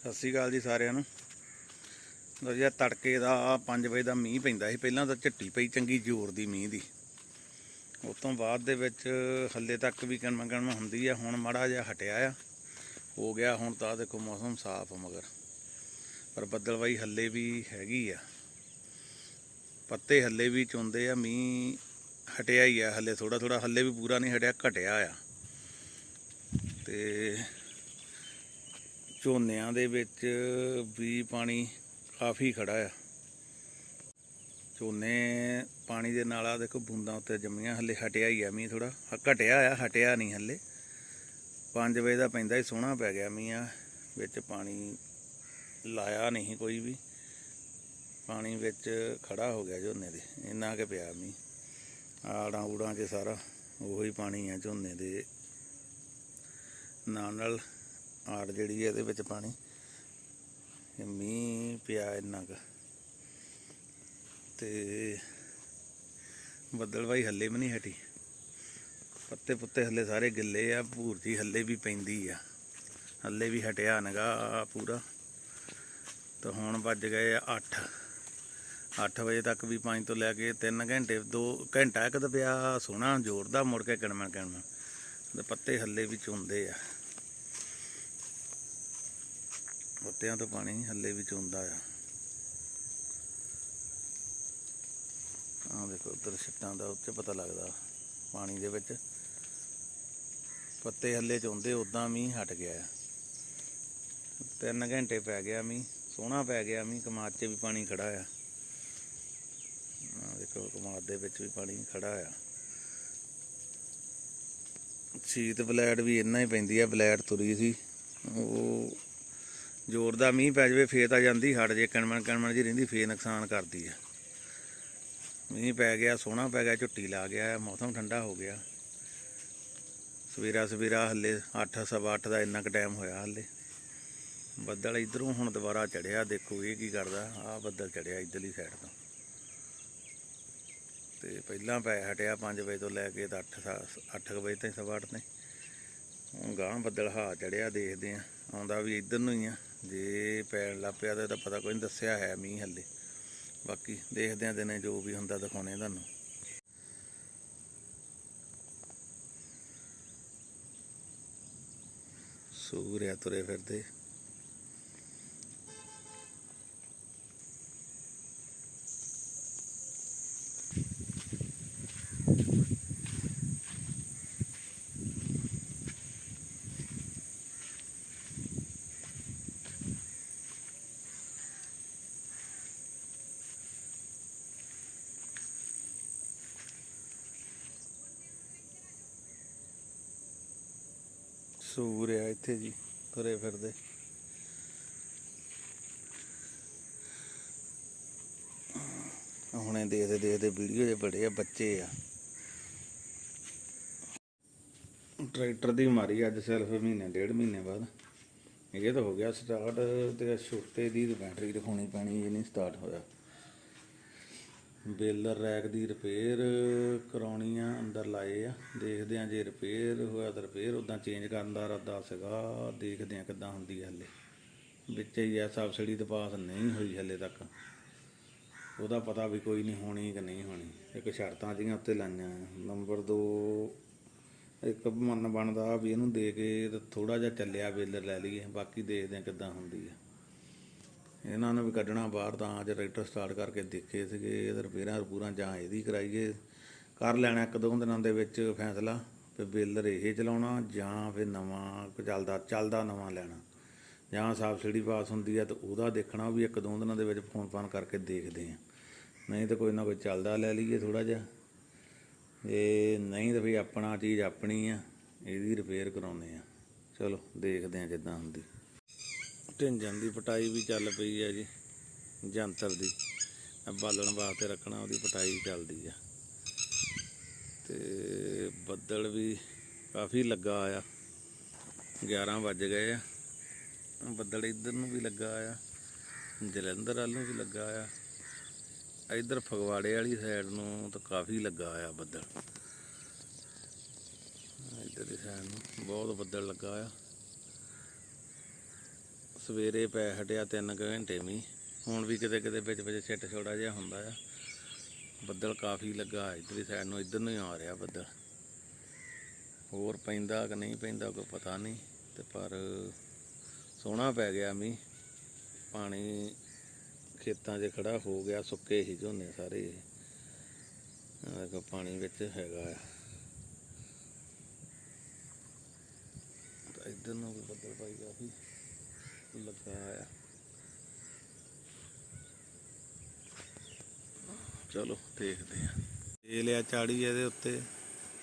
ਸਤਿ ਸ਼੍ਰੀ ਅਕਾਲ ਜੀ ਸਾਰਿਆਂ ਨੂੰ। ਲਓ ਜੀ ਤੜਕੇ ਦਾ 5 ਵਜੇ ਦਾ ਮੀਂਹ ਪੈਂਦਾ ਸੀ। ਪਹਿਲਾਂ ਤਾਂ ਝੱਟੀ ਪਈ ਚੰਗੀ ਜ਼ੋਰ ਦੀ ਮੀਂਹ ਦੀ। ਉਸ ਤੋਂ ਬਾਅਦ ਦੇ ਵਿੱਚ ਹੱਲੇ ਤੱਕ ਵੀ ਕਣਮ ਕਣਮ ਹੁੰਦੀ ਆ। ਹੁਣ ਮਾੜਾ ਜਿਹਾ ਹਟਿਆ ਆ। ਹੋ ਗਿਆ ਹੁਣ ਤਾਂ ਦੇਖੋ ਮੌਸਮ ਸਾਫ਼ ਮਗਰ। ਪਰ ਬੱਦਲਵਾਈ ਹੱਲੇ ਵੀ ਹੈਗੀ ਆ। ਪੱਤੇ ਹੱਲੇ ਵੀ ਚੁੰਦੇ ਆ। ਮੀਂਹ ਹਟਿਆ ਹੀ ਆ ਹੱਲੇ ਥੋੜਾ ਥੋੜਾ ਹੱਲੇ ਵੀ ਪੂਰਾ ਨਹੀਂ ਹਟਿਆ, ਘਟਿਆ ਆ। ਤੇ ਝੋਨਿਆਂ ਦੇ ਵਿੱਚ ਵੀ ਪਾਣੀ ਕਾਫੀ ਖੜਾ ਆ। ਝੋਨੇ ਪਾਣੀ ਦੇ ਨਾਲ ਆ ਦੇਖੋ ਬੂੰਦਾਂ ਉੱਤੇ ਜੰਮੀਆਂ, ਹੱਲੇ ਹਟਿਆ ਹੀ ਆ ਮੀਂਹ ਥੋੜਾ ਘਟਿਆ ਆ, ਹਟਿਆ ਨਹੀਂ ਹੱਲੇ। 5 ਵਜੇ ਦਾ ਪੈਂਦਾ ਹੀ ਸੋਹਣਾ ਪੈ ਗਿਆ ਮੀਂਹ ਆ। ਵਿੱਚ ਪਾਣੀ ਲਾਇਆ ਨਹੀਂ ਕੋਈ ਵੀ। ਪਾਣੀ ਵਿੱਚ ਖੜਾ ਹੋ ਗਿਆ ਝੋਨੇ ਦੇ, ਇੰਨਾ ਕਿ ਪਿਆ ਮੀਂਹ। ਆੜਾਂ ਊੜਾਂ 'ਚ ਸਾਰਾ ਉਹੀ ਪਾਣੀ ਆ ਝੋਨੇ ਦੇ। ਨਾਲ ਨਾਲ ਆੜ ਜਿਹੜੀ ਹੈ ਇਹਦੇ ਵਿੱਚ ਪਾਣੀ। ਮੀਂਹ ਪਿਆ ਇੰਨਾ ਕੁ। ਤੇ ਬੱਦਲ ਹੱਲੇ ਵੀ ਨਹੀਂ ਹਟੀ। ਪੱਤੇ ਪੁੱਤੇ ਹੱਲੇ ਸਾਰੇ ਗਿੱਲੇ ਆ ਭੂਰਜੀ ਹੱਲੇ ਵੀ ਪੈਂਦੀ ਆ। ਹੱਲੇ ਵੀ ਹਟਿਆ ਨਗਾ ਪੂਰਾ। ਤਾਂ ਹੁਣ ਵੱਜ ਗਏ ਆ 8 8 ਵਜੇ ਤੱਕ ਵੀ 5 ਤੋਂ ਲੈ ਕੇ 3 ਘੰਟੇ 2 ਘੰਟਾ ਇੱਕ ਤਾਂ ਪਿਆ ਸੋਹਣਾ ਜ਼ੋਰ ਦਾ, ਮੁੜ ਕੇ ਕਿਣਮਾ ਕਿਣਮਾ ਤੇ ਪੱਤੇ ਹੱਲੇ ਵੀ ਚੁੰਦੇ ਆ। ਪੱਤਿਆਂ ਤੋਂ ਪਾਣੀ ਹੱਲੇ ਵੀ ਚੋਂਦਾ ਆ। ਆਹ ਦੇਖੋ, ਉਧਰ ਛਿੱਟਾਂ ਦਾ ਉੱਤੇ ਪਤਾ ਲੱਗਦਾ, ਪਾਣੀ ਦੇ ਵਿੱਚ। ਪੱਤੇ ਹੱਲੇ ਚੁੰਦੇ ਉਦਾਂ ਮੀਂਹ ਹਟ ਗਿਆ ਆ। ਤਿੰਨ ਘੰਟੇ ਪੈ ਗਿਆ ਮੀਂਹ, ਸੋਹਣਾ ਪੈ ਗਿਆ ਮੀ ਕਮਾਦ 'ਚ ਵੀ ਪਾਣੀ ਖੜਾ ਆ। ਆਹ ਦੇਖੋ, ਕਮਾਦ ਦੇ ਵਿੱਚ ਵੀ ਪਾਣੀ ਖੜਾ ਆ। ਸ਼ੀਤ ਬਲੈਡ ਵੀ ਇੰਨਾ ਹੀ ਪੈਂਦੀ ਆ, ਬਲੈਡ ਤੁਰੀ ਸੀ। ਉਹ ਜ਼ੋਰ ਦਾ ਮੀਂਹ ਪੈ ਜਾਵੇ, ਫੇਰ ਤਾਂ ਜਾਂਦੀ ਹਟ ਜੇ, ਕਣਮਣ ਕਣਮਣ ਜੀ ਰਹਿੰਦੀ, ਫੇਰ ਨੁਕਸਾਨ ਕਰਦੀ ਆ। ਮੀਂਹ ਪੈ ਗਿਆ, ਸੋਹਣਾ ਪੈ ਗਿਆ, ਝੁੱਟੀ ਲਾ ਗਿਆ, ਮੌਸਮ ਠੰਡਾ ਹੋ ਗਿਆ। ਸਵੇਰਾ ਸਵੇਰਾ ਹੱਲੇ 8 ਸਵਾ 8 ਦਾ ਇੰਨਾ ਕੁ ਟਾਈਮ ਹੋਇਆ ਹੱਲੇ। ਬੱਦਲ ਇਧਰੋਂ ਹੁਣ ਦੁਬਾਰਾ ਚੜਿਆ, ਦੇਖੋ ਇਹ ਕੀ ਕਰਦਾ, ਆਹ ਬੱਦਲ ਚੜਿਆ ਇਧਰਲੀ ਸਾਈਡ ਤੋਂ। ਤੇ ਪਹਿਲਾਂ ਪੈ ਹਟਿਆ 5 ਵਜੇ ਤੋਂ ਲੈ ਕੇ ਤਾਂ 8 8 ਵਜੇ ਤਾਈਂ ਸਵਾ 8 ਤਾਈਂ। ਹੁਣ ਗਾਂ ਬੱਦਲ ਹਾ ਚੜਿਆ, ਦੇਖਦੇ ਆ, ਆਉਂਦਾ ਵੀ ਇਧਰ ਨੂੰ ਹੀ ਆ। ਜੇ ਪੈਣ ਲੱਗ ਪਿਆ ਤਾਂ ਇਹਦਾ ਪਤਾ ਕੋਈ ਨਹੀਂ ਦੱਸਿਆ ਹੈ ਮੀਂਹ ਹੱਲੇ। ਬਾਕੀ ਦੇਖਦੇ ਆ ਦਿਨੇ ਜੋ ਵੀ ਹੁੰਦਾ ਦਿਖਾਉਣੇ ਤੁਹਾਨੂੰ। ਸੂਰਿਆ ਤੁਰੇ ਫਿਰਦੇ। ਸੂਰ ਆ ਇੱਥੇ ਜੀ, ਤੁਰੇ ਫਿਰਦੇ। ਹੁਣੇ ਦੇਖਦੇ ਦੇਖਦੇ ਵੀਡੀਓ ਦੇ ਬੜੇ ਆ, ਬੱਚੇ ਆ। ਟਰੈਕਟਰ ਦੀ ਮਾਰੀ ਅੱਜ ਸਿਰਫ ਮਹੀਨੇ, ਡੇਢ ਮਹੀਨੇ ਬਾਅਦ। ਇਹ ਤਾਂ ਹੋ ਗਿਆ ਸਟਾਰਟ ਤੇ ਛੋਟੇ ਦੀ ਬੈਟਰੀ ਰਖਾਉਣੀ ਪੈਣੀ, ਇਹ ਨਹੀਂ ਸਟਾਰਟ ਹੋਇਆ। ਬੇਲਰ ਰੈਕ ਦੀ ਰਿਪੇਅਰ ਕਰਾਉਣੀ ਆ, ਅੰਦਰ ਲਾਏ ਆ। ਦੇਖਦੇ ਆ ਜੇ ਰਿਪੇਅਰ ਹੋਇਆ ਤਾਂ ਰਿਪੇਅਰ ਉਦਾਂ ਚੇਂਜ ਕਰਨ ਦਾ ਇਰਾਦਾ ਸੀਗਾ। ਦੇਖਦੇ ਆ ਕਿੱਦਾਂ ਹੁੰਦੀ ਹੈ ਹਲੇ। ਵਿੱਚ ਹੀ ਆ ਸਬਸਿਡੀ ਤਾਂ ਪਾਸ ਨਹੀਂ ਹੋਈ ਹਲੇ ਤੱਕ। ਉਹਦਾ ਪਤਾ ਵੀ ਕੋਈ ਨਹੀਂ ਹੋਣੀ ਕਿ ਨਹੀਂ ਹੋਣੀ। ਇੱਕ ਸ਼ਰਤਾਂ ਜੀਆਂ ਉੱਤੇ ਲਾਈਆਂ ਨੰਬਰ 2 ਇੱਕ ਮਨ ਬਣਦਾ ਵੀ ਇਹਨੂੰ ਦੇ ਕੇ ਥੋੜਾ ਜਿਹਾ ਚੱਲਿਆ ਬੇਲਰ ਲੈ ਲਈਏ। ਬਾਕੀ ਦੇਖਦੇ ਆ ਕਿੱਦਾਂ ਹੁੰਦੀ ਆ। ਇਹਨਾਂ ਨੂੰ ਵੀ ਕੱਢਣਾ ਬਾਹਰ ਤਾਂ ਅੱਜ ਟਰੈਕਟਰ ਸਟਾਰਟ ਕਰਕੇ ਦੇਖੇ ਸੀਗੇ ਇਹਦੇ ਰਿਪੇਅਰਾਂ ਪੂਰਾ ਜਾਂ ਇਹਦੀ ਕਰਾਈਏ। ਕਰ ਲੈਣਾ ਇੱਕ ਦੋ ਦਿਨਾਂ ਦੇ ਵਿੱਚ ਫੈਸਲਾ, ਵੀ ਬੇਲਰ ਇਹ ਚਲਾਉਣਾ ਜਾਂ ਫਿਰ ਨਵਾਂ ਚੱਲਦਾ ਚੱਲਦਾ ਨਵਾਂ ਲੈਣਾ। ਜਾਂ ਸਬਸਿਡੀ ਪਾਸ ਹੁੰਦੀ ਆ ਤਾਂ ਉਹਦਾ ਦੇਖਣਾ, ਉਹ ਵੀ ਇੱਕ ਦੋ ਦਿਨਾਂ ਦੇ ਵਿੱਚ ਫੋਨ ਫਾਨ ਕਰਕੇ ਦੇਖਦੇ ਆ। ਨਹੀਂ ਤਾਂ ਕੋਈ ਨਾ ਕੋਈ ਚੱਲਦਾ ਲੈ ਲਈਏ ਥੋੜਾ ਜਿਹਾ। ਇਹ ਨਹੀਂ ਤਾਂ ਵੀ ਆਪਣਾ ਚੀਜ਼ ਆਪਣੀ ਆ, ਇਹਦੀ ਰਿਪੇਅਰ ਕਰਾਉਨੇ ਆ। ਚਲੋ ਦੇਖਦੇ ਆ ਜਿੱਦਾਂ ਹੁੰਦੀ। ਢਿੰਜਣ ਦੀ ਪਟਾਈ ਵੀ ਚੱਲ ਪਈ ਹੈ ਜੀ, ਜੰਤਰ ਦੀ। ਬਾਲਣ ਵਾਸਤੇ ਰੱਖਣਾ, ਉਹਦੀ ਪਟਾਈ ਚੱਲਦੀ ਆ। ਤੇ ਬੱਦਲ ਵੀ ਕਾਫੀ ਲੱਗਾ ਆ। 11 ਵੱਜ ਗਏ ਆ। ਬੱਦਲ ਇੱਧਰ ਨੂੰ ਵੀ ਲੱਗਾ ਆ, ਜਲੰਧਰ ਵੱਲ ਨੂੰ ਵੀ ਲੱਗਾ ਆ। ਇੱਧਰ ਫਗਵਾੜੇ ਵਾਲੀ ਸਾਈਡ ਨੂੰ ਤਾਂ ਕਾਫੀ ਲੱਗਾ ਆ ਬੱਦਲ। ਇੱਧਰ ਦੀ ਸਾਈਡ ਨੂੰ ਬਹੁਤ ਬੱਦਲ ਲੱਗਾ ਆ। ਸਵੇਰੇ ਪੈ ਹਟਿਆ 3 ਘੰਟੇ ਮੀਂਹ। ਹੁਣ ਵੀ ਕਿਤੇ ਕਿਤੇ ਵਿੱਚ ਵਿੱਚ ਛਿੱਟ ਛੋੜਾ ਜਿਹਾ ਹੁੰਦਾ ਆ। ਬੱਦਲ ਕਾਫੀ ਲੱਗਾ ਇਧਰਲੀ ਸਾਈਡ ਨੂੰ, ਇਧਰ ਨੂੰ ਹੀ ਆ ਰਿਹਾ ਬੱਦਲ। ਹੋਰ ਪੈਂਦਾ ਕਿ ਨਹੀਂ ਪੈਂਦਾ ਕੋਈ ਪਤਾ ਨਹੀਂ, ਤੇ ਪਰ ਸੋਹਣਾ ਪੈ ਗਿਆ ਮੀਂਹ। ਪਾਣੀ ਖੇਤਾਂ 'ਚ ਖੜਾ ਹੋ ਗਿਆ, ਸੁੱਕੇ ਹੀ ਝੋਨੇ ਸਾਰੇ। ਆਹ ਪਾਣੀ ਵਿੱਚ ਹੈਗਾ ਆ। ਤਾਂ ਇੱਧਰ ਨੂੰ ਵੀ ਬੱਦਲ ਪਾਈ ਕਾਫੀ। ਲੱਗਾ ਆ ਚਲੋ ਦੇਖਦੇ ਆ ਇਹ ਲਿਆ ਚਾੜੀ ਇਹਦੇ ਉੱਤੇ।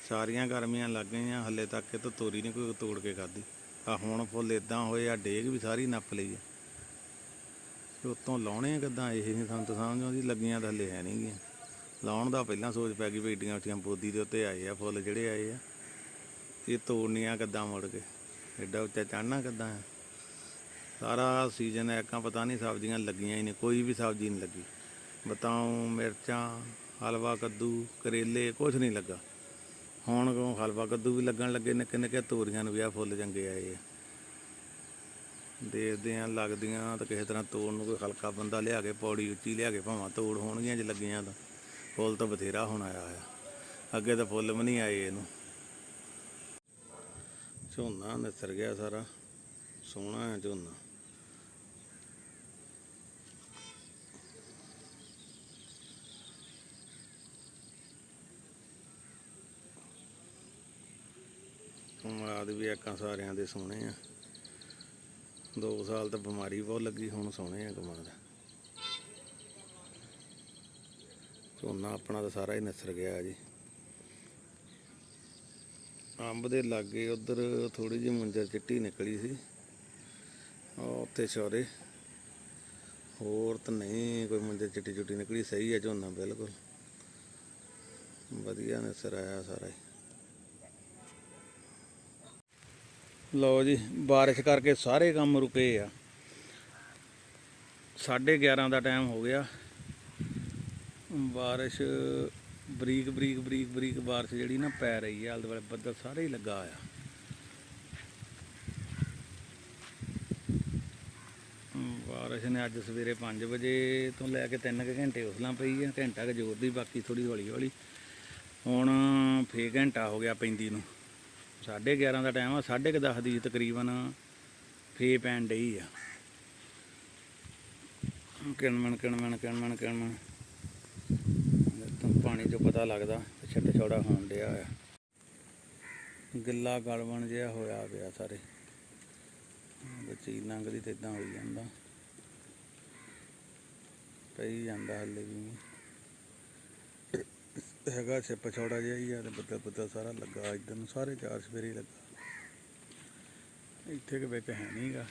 ਸਾਰੀਆਂ ਗਰਮੀਆਂ ਲੱਗ ਗਈਆਂ, ਹੱਲੇ ਤੱਕ ਇਹ ਤਾਂ ਤੋਰੀ ਨਹੀਂ ਕੋਈ ਤੋੜ ਕੇ ਖਾਦੀ ਆ ਹੁਣ ਫੁੱਲ ਇਦਾਂ ਹੋਏ, ਆ ਡੇਗ ਵੀ ਸਾਰੀ ਨੱਪ ਲਈ ਆ। ਤੇ ਉੱਤੋਂ ਲਾਉਣੇ ਕਿੱਦਾਂ, ਇਹ ਨਹੀਂ ਸਾਨੂੰ ਸਮਝ ਆਉਂਦੀ ਲੱਗੀਆਂ ਤਾਂ ਹੱਲੇ ਹੈ ਨਹੀਂ ਗੀਆਂ। ਲਾਉਣ ਦਾ ਪਹਿਲਾਂ ਸੋਚ ਪੈ ਗਈ ਵੀ ਏਡੀਆਂ ਉੱਚੀਆਂ ਬੋਦੀ ਦੇ ਉੱਤੇ ਆਏ ਆ ਫੁੱਲ ਜਿਹੜੇ ਆਏ ਆ। ਇਹ ਤੋੜਨੀਆਂ ਕਿੱਦਾਂ ਮੁੜ ਕੇ? ਐਡਾ ਉੱਚਾ ਚੜਨਾ ਕਿੱਦਾਂ ਆ? ਸਾਰਾ ਸੀਜ਼ਨ ਐਕਾਂ ਪਤਾ ਨਹੀਂ ਸਬਜ਼ੀਆਂ ਲੱਗੀਆਂ ਹੀ ਨਹੀਂ, ਕੋਈ ਵੀ ਸਬਜ਼ੀ ਨਹੀਂ ਲੱਗੀ। ਬਤਾਉ ਮਿਰਚਾਂ, ਹਲਵਾ, ਕੱਦੂ, ਕਰੇਲੇ ਕੁਝ ਨਹੀਂ ਲੱਗਾ। ਹੁਣ ਕੋ ਹਲਵਾ, ਕੱਦੂ ਵੀ ਲੱਗਣ ਲੱਗੇ, ਨਿੱਕੇ ਨਿੱਕੇ ਤੋਰੀਆਂ ਨੂੰ ਵੀ ਆ ਫੁੱਲ ਚੰਗੇ ਆਏ ਆ। ਦੇਖਦੇ ਆ ਲੱਗਦੀਆਂ ਤਾਂ ਕਿਸੇ ਤਰ੍ਹਾਂ ਤੋੜ ਨੂੰ ਕੋਈ ਹਲਕਾ ਬੰਦਾ ਲਿਆ ਕੇ, ਪੌੜੀ ਉੱਚੀ ਲਿਆ ਕੇ ਭਾਵਾਂ ਤੋੜ ਹੋਣਗੀਆਂ ਜੇ ਲੱਗੀਆਂ ਤਾਂ। ਫੁੱਲ ਤਾਂ ਬਥੇਰਾ ਹੁਣ ਆਇਆ ਆ। ਅੱਗੇ ਤਾਂ ਫੁੱਲ ਵੀ ਨਹੀਂ ਆਏ ਇਹਨੂੰ। ਝੋਨਾ ਨਿਸਰ ਗਿਆ ਸਾਰਾ। ਸੋਹਣਾ ਹੈ ਝੋਨਾ। ਕਮਾਦ ਵੀ ਆਕਾਂ ਸਾਰਿਆਂ ਦੇ ਸੋਹਣੇ ਆ। ਦੋ ਸਾਲ ਤਾਂ ਬਿਮਾਰੀ ਬਹੁਤ ਲੱਗੀ, ਹੁਣ ਸੋਹਣੇ ਆ ਕਮਾਦ ਝੋਨਾ ਆਪਣਾ ਤਾਂ ਸਾਰਾ ਹੀ ਨਸਰ ਗਿਆ ਜੀ। ਅੰਬ ਦੇ ਲਾਗੇ ਉਧਰ ਥੋੜੀ ਜਿਹੀ ਮੁੰਜਰ ਚਿੱਟੀ ਨਿਕਲੀ ਸੀ। ਉਹ ਉੱਤੇ ਸ਼ੌਰੇ। ਹੋਰ ਤਾਂ ਨਹੀਂ, ਕੋਈ ਮੁੰਜਰ ਚਿੱਟੀ ਚੁੱਟੀ ਨਿਕਲੀ, ਸਹੀ ਹੈ ਝੋਨਾ ਬਿਲਕੁਲ। ਵਧੀਆ ਨਿਸਰ ਆਇਆ ਸਾਰਾ ਹੀ। ਲਓ ਜੀ, ਬਾਰਿਸ਼ ਕਰਕੇ ਸਾਰੇ ਕੰਮ ਰੁਕੇ ਆ। 11:30 ਦਾ ਟਾਈਮ ਹੋ ਗਿਆ। ਬਾਰਿਸ਼, ਬਰੀਕ ਬਰੀਕ ਬਰੀਕ ਬਰੀਕ ਬਾਰਿਸ਼ ਜਿਹੜੀ ਨਾ ਪੈ ਰਹੀ ਹੈ ਆਲੇ ਦੁਆਲੇ ਬੱਦਲ ਸਾਰੇ ਹੀ ਲੱਗਾ ਆ ਬਾਰਿਸ਼ ਨੇ ਅੱਜ ਸਵੇਰੇ 5 ਵਜੇ ਤੋਂ ਲੈ ਕੇ 3 ਘੰਟੇ ਉਸਲਾਂ ਪਈ ਆ, ਘੰਟਾ ਕੁ ਜ਼ੋਰ ਦੀ, ਬਾਕੀ ਥੋੜੀ ਹੌਲੀ ਹੌਲੀ ਹੁਣ ਫੇ ਘੰਟਾ ਹੋ ਗਿਆ ਪੈਂਦੀ ਨੂੰ। 11:30 ਦਾ ਟਾਈਮ ਆ 10:30 ਦੀ ਤਕਰੀਬਨ ਫੇ ਪੈਣ ਡਈ ਆ। ਕਿਣਮਣ ਕਿਣਮਣ ਕਿਣਮਣ ਕਿਣਮਣ ਤਾਂ ਪਾਣੀ ਚੋਂ ਪਤਾ ਲੱਗਦਾ ਛੱਟ ਛੋੜਾ ਹੋਣ ਡਿਆ ਆ। ਗਿੱਲਾ ਗਲਵਣ ਜਿਹਾ ਹੋਇਆ ਪਿਆ ਸਾਰੇ। ਵਿੱਚ ਹੀ ਲੰਘਦੀ ਤੇ ਇਦਾਂ ਹੋਈ ਜਾਂਦਾ। ਪਈ ਜਾਂਦਾ ਹੱਲੇ ਵੀ। ਹੈਗਾ ਛਿਪ ਛੋੜਾ ਜਿਹਾ ਹੀ ਆ ਤੇ ਬੱਦਲ ਬੱਦਲ ਸਾਰਾ ਲੱਗਾ, ਇੱਧਰ ਨੂੰ ਸਾਰੇ ਚਾਰ ਸਵੇਰੇ ਲੱਗਾ। ਇੱਥੇ ਕਿ ਵਿੱਚ ਹੈ ਨਹੀਂਗਾ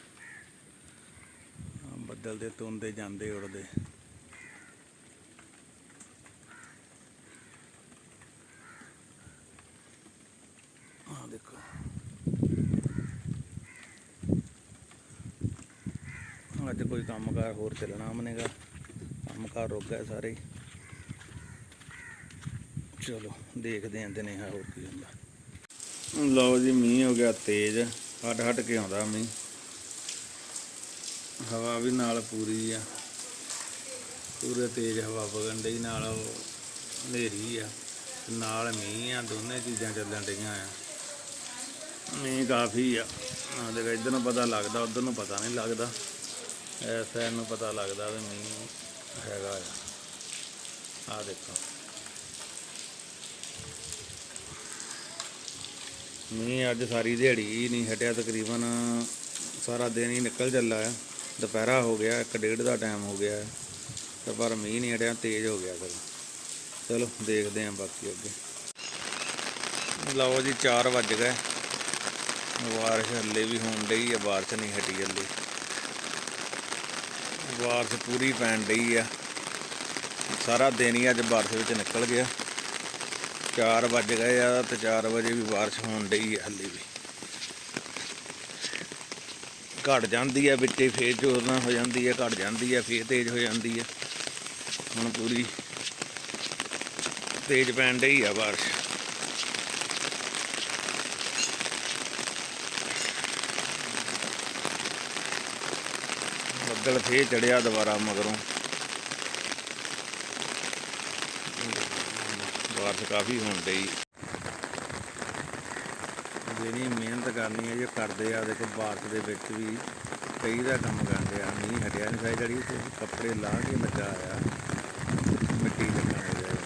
ਬੱਦਲ ਦੇ ਤੁੰਦੇ ਜਾਂਦੇ ਉੜਦੇ ਆ ਦੇਖੋ। ਅੱਜ ਕੋਈ ਕੰਮਕਾਰ ਹੋਰ ਚੱਲਣਾ ਮਨੇਗਾ ਕੰਮਕਾਰ ਰੁਕ ਗਏ ਸਾਰੇ। ਚਲੋ, ਦੇਖਦੇ ਆਂ ਦਿਨੇ ਹੋਰ ਕੀ ਹੁੰਦਾ। ਲਓ ਜੀ, ਮੀਂਹ ਹੋ ਗਿਆ ਤੇਜ਼ ਹਟ ਹਟ ਕੇ ਆਉਂਦਾ ਮੀਂਹ। ਹਵਾ ਵੀ ਨਾਲ ਪੂਰੀ ਆ। ਪੂਰੇ ਤੇਜ਼ ਹਵਾ ਵਗਣ ਡਈ, ਨਾਲ ਉਹ ਹਨੇਰੀ ਆ। ਨਾਲ ਮੀਂਹ ਆ, ਦੋਨੇ ਚੀਜ਼ਾਂ ਚੱਲਣ ਡਈਆਂ ਆ। ਮੀਂਹ ਕਾਫੀ ਆ। ਆ ਦੇਖ, ਇੱਧਰ ਨੂੰ ਪਤਾ ਲੱਗਦਾ, ਉਧਰ ਨੂੰ ਪਤਾ ਨਹੀਂ ਲੱਗਦਾ। ਇਸ ਸਾਈਡ ਨੂੰ ਪਤਾ ਲੱਗਦਾ ਵੀ ਮੀਂਹ ਹੈਗਾ ਆ। ਆ ਦੇਖੋ। ਮੀਂਹ ਅੱਜ ਸਾਰੀ ਦਿਹਾੜੀ ਨਹੀਂ ਹਟਿਆ, ਤਕਰੀਬਨ ਸਾਰਾ ਦਿਨ ਹੀ ਨਿਕਲ ਚੱਲਾ ਆ। ਦੁਪਹਿਰਾ ਹੋ ਗਿਆ 1:30 ਦਾ ਟਾਈਮ ਹੋ ਗਿਆ ਹੈ ਤੇ ਪਰ ਮੀਂਹ ਨਹੀਂ ਹਟਿਆ, ਤੇਜ਼ ਹੋ ਗਿਆ ਫਿਰ। ਚਲੋ, ਦੇਖਦੇ ਆਂ ਬਾਕੀ ਅੱਗੇ। ਲਓ ਜੀ 4 ਵੱਜ ਗਏ। ਬਾਰਿਸ਼ ਹੱਲੇ ਵੀ ਹੋਣ ਡਈ ਆ, ਬਾਰਿਸ਼ ਨਹੀਂ ਹਟੀ ਹੱਲੇ। ਬਾਰਿਸ਼ ਪੂਰੀ ਪੈਣ ਡਈ ਆ। ਸਾਰਾ ਦਿਨ ਹੀ ਅੱਜ ਬਾਰਿਸ਼ ਵਿੱਚ ਨਿਕਲ ਗਿਆ। 4 ਵੱਜ ਗਏ ਆ ਤੇ 4 ਵਜੇ ਵੀ ਬਾਰਿਸ਼ ਹੋਣ ਡਈ ਆ ਹੱਲੇ ਵੀ। ਘਟ ਜਾਂਦੀ ਹੈ ਵਿੱਚੇ ਫੇਰ ਜ਼ੋਰ ਨਾਲ ਹੋ ਜਾਂਦੀ ਹੈ ਘਟ ਜਾਂਦੀ ਹੈ ਫੇਰ ਤੇਜ਼ ਹੋ ਜਾਂਦੀ ਹੈ ਹੁਣ ਪੂਰੀ ਤੇਜ਼ ਪੈਣ ਡਈ ਆ ਬਾਰਿਸ਼। ਬੱਦਲ ਫੇਰ ਚੜਿਆ ਦੁਬਾਰਾ ਮਗਰੋਂ। ਬਾਰਿਸ਼ ਕਾਫੀ ਹੋਣ ਡਈ। ਜਿਹੜੀ ਮਿਹਨਤ ਕਰਨੀ ਹੈ ਜੇ ਕਰਦੇ ਆ। ਦੇਖੋ, ਬਾਰਿਸ਼ ਦੇ ਵਿੱਚ ਵੀ ਕਈ ਦਾ ਕੰਮ ਕਰਦੇ ਆ। ਨਹੀਂ ਹਟਿਆ ਨਹੀਂ ਸਾਈ ਜੜੀ ਤੇ ਕੱਪੜੇ ਲਾ ਕੇ ਲੱਗਾ ਆ ਮਿੱਟੀ ਲੱਗਣ ਹੋ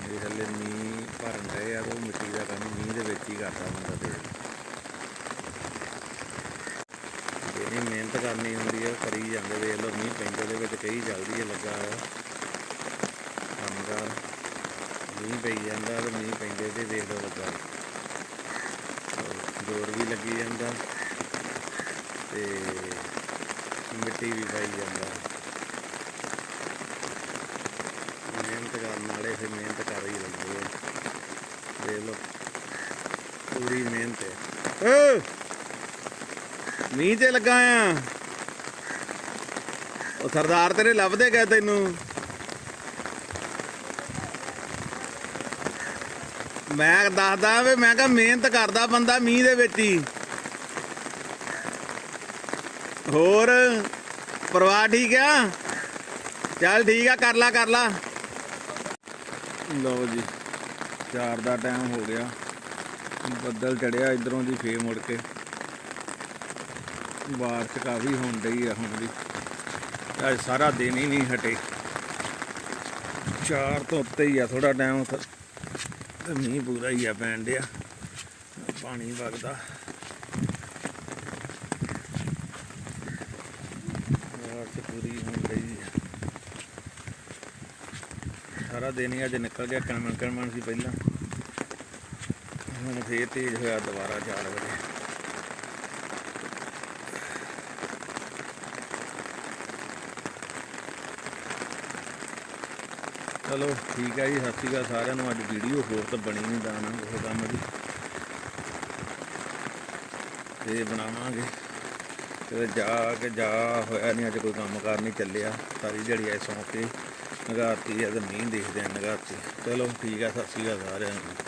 ਮੇਰੇ ਥੱਲੇ ਮੀਂਹ ਭਰਨ ਡਏ ਆ, ਉਹ ਮਿੱਟੀ ਦਾ ਕੰਮ ਮੀਂਹ ਦੇ ਵਿੱਚ ਹੀ ਕਰਦਾ ਬੰਦਾ ਤੇ। ਜਿਹੜੀ ਮਿਹਨਤ ਕਰਨੀ ਹੁੰਦੀ ਆ ਕਰੀ ਜਾਂਦੇ। ਵੇਖ ਲਓ, ਮੀਂਹ ਪੈਂਦੇ ਦੇ ਵਿੱਚ ਕਈ ਜਲਦੀ ਲੱਗਾ ਆ ਕੰਮਕਾਰ ਮੀਂਹ ਪਈ ਜਾਂਦਾ ਤੇ ਮੀਂਹ ਪੈਂਦੇ ਤੇ ਵੇਖ ਲਓ ਲੱਗਾ। ਜ਼ੋਰ ਵੀ ਲੱਗੀ ਜਾਂਦਾ ਤੇ ਮਿੱਟੀ ਵੀ ਪਾਈ ਜਾਂਦਾ। ਮਿਹਨਤ ਕਰਨ ਵਾਲੇ ਫਿਰ ਮਿਹਨਤ ਕਰ ਹੀ ਲੈਂਦੇ ਆ। ਦੇਖ ਲਓ, ਪੂਰੀ ਮਿਹਨਤ ਹੈ। ਓ ਮੀਂਹ ਤੇ ਲੱਗਾ ਆ। ਉਹ ਸਰਦਾਰ ਤੇਰੇ ਲੱਭਦੇ ਗਏ ਤੈਨੂੰ। ਮੈਂ ਦੱਸਦਾ ਵੀ ਮੈਂ ਕਿਹਾ ਮਿਹਨਤ ਕਰਦਾ ਬੰਦਾ ਮੀਂਹ ਦੇ ਵਿੱਚ ਹੀ। ਹੋਰ, ਪਰਿਵਾਰ ਠੀਕ ਆ? ਚੱਲ ਠੀਕ ਆ, ਕਰ ਲਾ ਕਰ ਲਾ। ਲਓ ਜੀ 4 ਦਾ ਟਾਈਮ ਹੋ ਗਿਆ। ਬੱਦਲ ਚੜਿਆ ਇਧਰੋਂ ਦੀ ਫੇਰ ਮੁੜ ਕੇ। ਬਾਰਿਸ਼ ਕਾਫੀ ਹੋਣ ਡਈ ਆ ਹੁਣ ਵੀ। ਅੱਜ ਸਾਰਾ ਦਿਨ ਹੀ ਨਹੀਂ ਹਟੇ। ਚਾਰ ਤੋਂ ਉੱਤੇ ਹੀ ਆ ਥੋੜਾ ਟਾਈਮ। ਤੇ ਮੀਂਹ ਪੂਰਾ ਹੀ ਆ ਪੈਣ ਡਿਆ। ਪਾਣੀ ਵਗਦਾ। ਬਾਰਿਸ਼ ਪੂਰੀ ਹੋਣ ਡਈ ਸਾਰਾ ਦਿਨ ਹੀ ਅੱਜ ਨਿਕਲ ਗਿਆ ਕਣਮਣ ਕਣਮਣ ਸੀ ਪਹਿਲਾਂ। ਹੁਣ ਫੇਰ ਤੇਜ਼ ਹੋਇਆ ਦੁਬਾਰਾ 4 ਵਜੇ। ਚਲੋ ਠੀਕ ਹੈ ਜੀ, ਸਤਿ ਸ਼੍ਰੀ ਅਕਾਲ ਸਾਰਿਆਂ ਨੂੰ। ਅੱਜ ਵੀਡੀਓ ਹੋਰ ਤਾਂ ਬਣੀ ਨਹੀਂ ਦਾਣਾ ਉਹ ਕੰਮ ਦੀ ਤੇ ਬਣਾਵਾਂਗੇ। ਤੇ ਜਾ ਕੇ ਜਾ ਹੋਇਆ ਨਹੀਂ ਅੱਜ ਕੋਈ ਕੰਮ ਕਾਰ ਨਹੀਂ ਚੱਲਿਆ। ਸਾਰੀ ਦਿਹਾੜੀ ਐ ਸੌਂ ਕੇ। ਨਗਾਤੀ ਆ ਤੇ ਮੀਂਹ ਦੇਖਦੇ ਆ ਨਗਾਤੀ। ਚਲੋ ਠੀਕ ਹੈ ਸਤਿ ਸ਼੍ਰੀ ਅਕਾਲ ਸਾਰਿਆਂ ਨੂੰ।